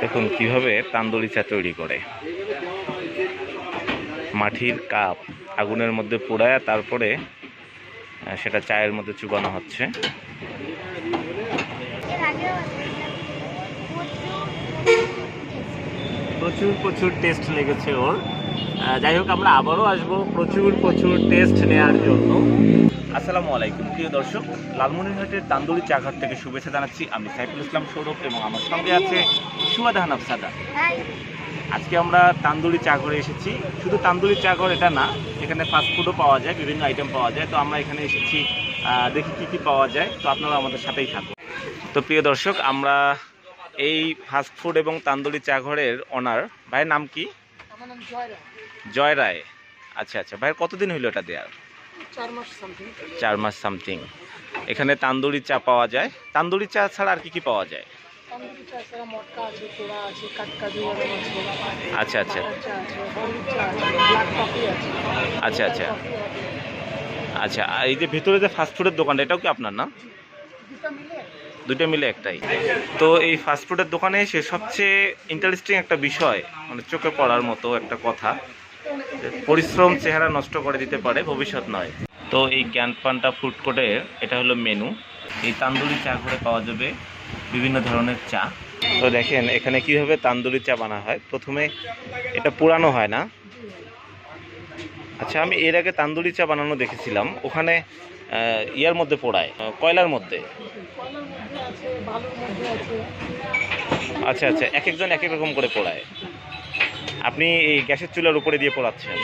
দেখুন কীভাবে তান্দুরি চা তৈরি করে। মাটির কাপ আগুনের মধ্যে পোড়ায় তারপরে সেটা চায়ের মধ্যে চুবানো হচ্ছে। প্রচুর প্রচুর টেস্ট লেগেছে ওর। যাই হোক আমরা আবারও আসব প্রচুর প্রচুর টেস্ট নেওয়ার জন্য। আসসালামু আলাইকুম প্রিয় দর্শক। লালমনিরহাটের তান্দুরি চাঘাট থেকে শুভেচ্ছা জানাচ্ছি। আমি সাইফুল ইসলাম সৌরভ এবং আমার সঙ্গে আছে সুয়াদাহান আফসাদা আজকে আমরা তান্দুরি চা ঘরে এসেছি। শুধু তান্দুরি চা ঘর এটা না এখানে ফাস্টফুডও পাওয়া যায় বিভিন্ন আইটেম পাওয়া যায়। তো আমরা এখানে এসেছি দেখি কি কি পাওয়া যায়। তো আপনারা আমাদের সাথেই থাকুন। তো প্রিয় দর্শক আমরা এই ফাস্টফুড এবং তান্দুরি চা ঘরের অনার ভাইয়ের নাম কি? জয় রায়। আচ্ছা আচ্ছা। ভাইয়ের কতদিন হইল এটা দেওয়ার চার মাস সামথিং এখানে তান্দুরি চা পাওয়া যায়। তান্দুরি চা ছাড়া আর কি কি পাওয়া যায়? আচ্ছা আচ্ছা। আচ্ছা আচ্ছা। আচ্ছা এই যে ভিতরে যে ফাস্টফুডের দোকানটা এটাও কি আপনার না? দুটো মিলে একটাই। তো এই ফাস্টফুডের দোকানে এসে সবচেয়ে ইন্টারেস্টিং একটা বিষয় মানে চোখে পড়ার মতো একটা কথা পরিশ্রম চেহারা নষ্ট করে দিতে পারে, ভবিষ্যৎ নয়। তো এই ক্যান পান্টা ফুড কোর্টের এটা হলো মেনু। এই তান্দুরি চা করে পাওয়া যাবে বিভিন্ন ধরনের চা। তো দেখেন, এখানে কীভাবে তান্দুরি চা বানা হয়। প্রথমে এটা পুরানো হয় না। আচ্ছা আমি এর আগে তান্দুরি চা বানানো দেখেছিলাম। ওখানে ইয়ার মধ্যে পোড়ায় কয়লার মধ্যে? আচ্ছা আচ্ছা এক একজন এক এক রকম করে পোড়ায়। আপনি এই গ্যাসের চুলার উপরে দিয়ে পোড়াচ্ছেন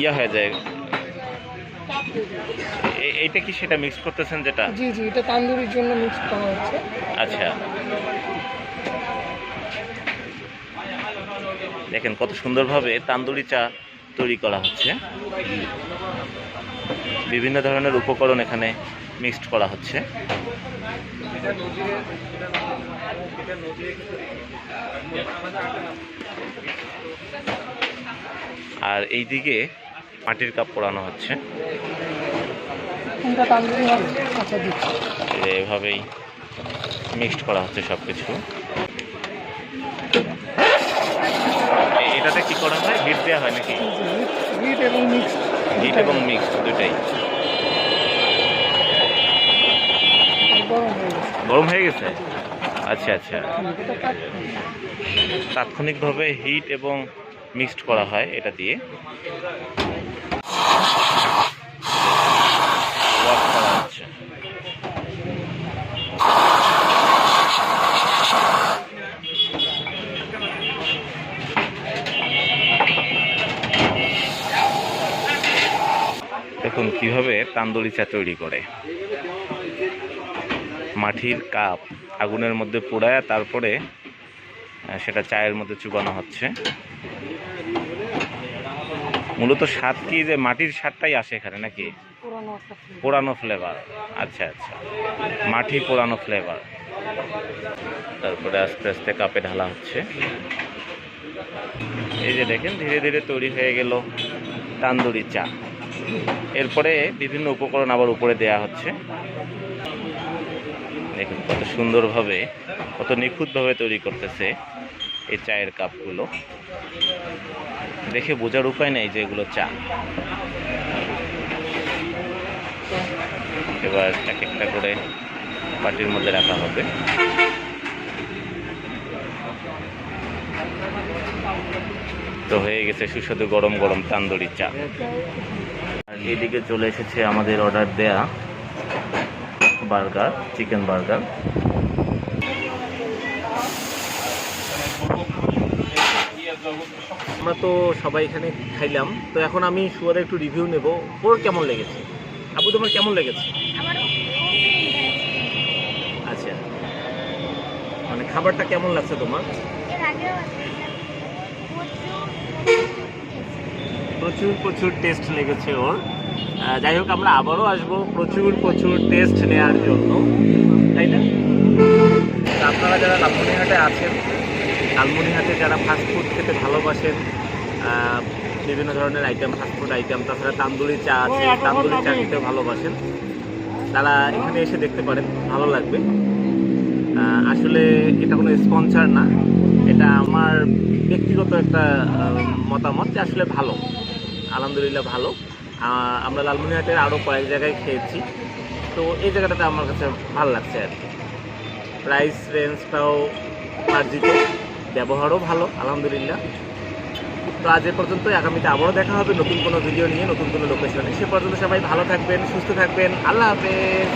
ইয়া হয়ে যায়। এইটা কি সেটা মিক্স করতেছেন যেটা? জি জি এটা তান্দুরির জন্য মিক্স করা হচ্ছে। আচ্ছা। দেখেন কত সুন্দরভাবে তান্দুরি চা তৈরি করা হচ্ছে। বিভিন্ন ধরনের উপকরণ এখানে মিক্সড করা হচ্ছে। আর এই দিকে মাটির কাপ পোড়ানো হচ্ছে। এভাবেই মিক্সড করা হচ্ছে সব কিছু এটাতে কি করা হয়? হিট দেওয়া হয় নাকি? হিট এবং মিক্স হিট এবং মিক্সড দুটাই গরম হয়ে গেছে? আচ্ছা আচ্ছা। তাৎক্ষণিকভাবে হিট এবং মিক্সড করা হয় এটা দিয়ে। দেখুন কীভাবে তান্দুরি চা তৈরি করে। মাটির কাপ আগুনের মধ্যে পোড়ায় তারপরে সেটা চায়ের মধ্যে চুবানো হচ্ছে। মূলত স্বাদ কি যে মাটির স্বাদটাই আসে এখানে নাকি। পোড়ানো ফ্লেভার আচ্ছা আচ্ছা। মাটি পোড়ানো ফ্লেভার তারপরে আস্তে আস্তে কাপে ঢালা হচ্ছে। এই যে দেখেন ধীরে ধীরে তৈরি হয়ে গেল তান্দুরি চা। এরপরে বিভিন্ন উপকরণ আবার উপরে দেয়া হচ্ছে। দেখুন কত সুন্দরভাবে, কত নিখুঁতভাবে তৈরি করতেছে এই চায়ের কাপগুলো। দেখে বোঝার উপায় নেই যে এগুলো চা। এবার এক একটা করে বাটির মধ্যে রাখা হবে। তো হয়ে গেছে সুস্বাদু গরম গরম তান্দুরি চা। আর এদিকে চলে এসেছে আমাদের অর্ডার দেয়া বার্গার চিকেন বার্গার আমরা তো সবাই এখানে খাইলাম। তো এখন আমি সুয়ারে একটু রিভিউ নেব। ওর কেমন লেগেছে? আপু তোমার কেমন লেগেছে? আচ্ছা। মানে খাবারটা কেমন লাগছে তোমার এর আগেও প্রচুর প্রচুর টেস্ট লেগেছে ওর যাই হোক আমরা আবারও আসব প্রচুর প্রচুর টেস্ট নেওয়ার জন্য তাই না? আপনারা যারা লালমনিহাটে আছেন লালমনিহাটে যারা ফাস্টফুড খেতে ভালোবাসেন বিভিন্ন ধরনের আইটেম ফাস্টফুড আইটেম তাছাড়া তান্দুরি চা আছে তান্দুরি চা খেতে ভালোবাসেন তারা এখানে এসে দেখতে পারেন ভালো লাগবে। আসলে এটা কোনো স্পন্সর না এটা আমার ব্যক্তিগত একটা মতামত যে আসলে ভালো। আলহামদুলিল্লাহ ভালো। আমরা লালমনিরহাটের আরও কয়েক জায়গায় খেয়েছি। তো এই জায়গাটাতে আমার কাছে ভালো লাগছে আর কি। প্রাইস রেঞ্জটাও মার্জিত, ব্যবহারও ভালো, আলহামদুলিল্লাহ। তো আজ এ পর্যন্ত আগামীতে আবারও দেখা হবে নতুন কোনো ভিডিও নিয়ে, নতুন কোনো লোকেশনে সে পর্যন্ত সবাই ভালো থাকবেন, সুস্থ থাকবেন। আল্লাহ হাফেজ।